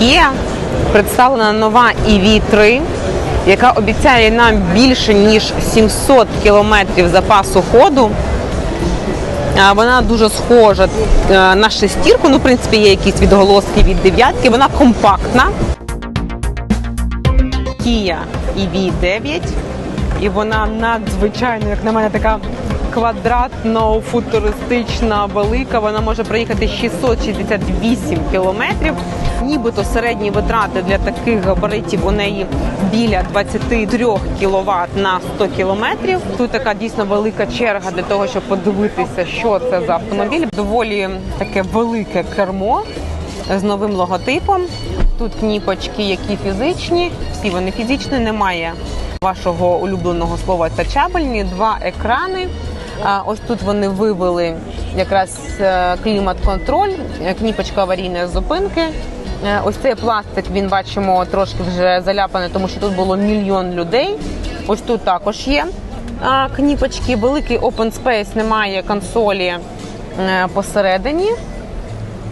Kia представлена нова EV3, яка обіцяє нам більше ніж 700 кілометрів запасу ходу. Вона дуже схожа е, на шестірку. Ну, в принципі, є якісь відголоски від дев'ятки. Вона компактна. Kia EV9. І вона надзвичайно, як на мене, така квадратно футуристична, велика. Вона може проїхати 668 кілометрів. Нібито середні витрати для таких габаритів у неї біля 23 кВт на 100 кілометрів. Тут така дійсно велика черга для того, щоб подивитися, що це за автомобіль. Доволі таке велике кермо з новим логотипом. Тут кніпочки, які фізичні, всі вони фізичні, немає вашого улюбленого слова тачабельні, два екрани. Ось тут вони вивели якраз е, клімат-контроль, е, кніпочка аварійної зупинки. Е, Ось цей пластик він бачимо трошки вже заляпаний, тому що тут було мільйон людей. Ось тут також є кніпочки. Великий open space, немає консолі е, посередині.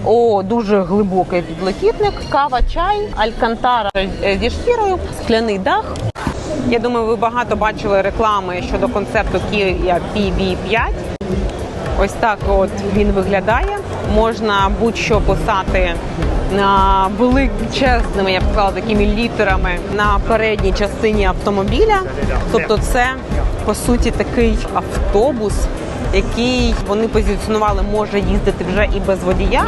О, дуже глибокий підлокітник, кава, чай, алькантара е, зі шкірою, скляний дах. Я думаю, ви багато бачили реклами щодо концепту Kia PV5. Ось так от він виглядає. Можна будь-що писати на величезними, я б сказала, такими літерами на передній частині автомобіля. Тобто, це по суті такий автобус, який вони позиціонували, може їздити вже і без водія.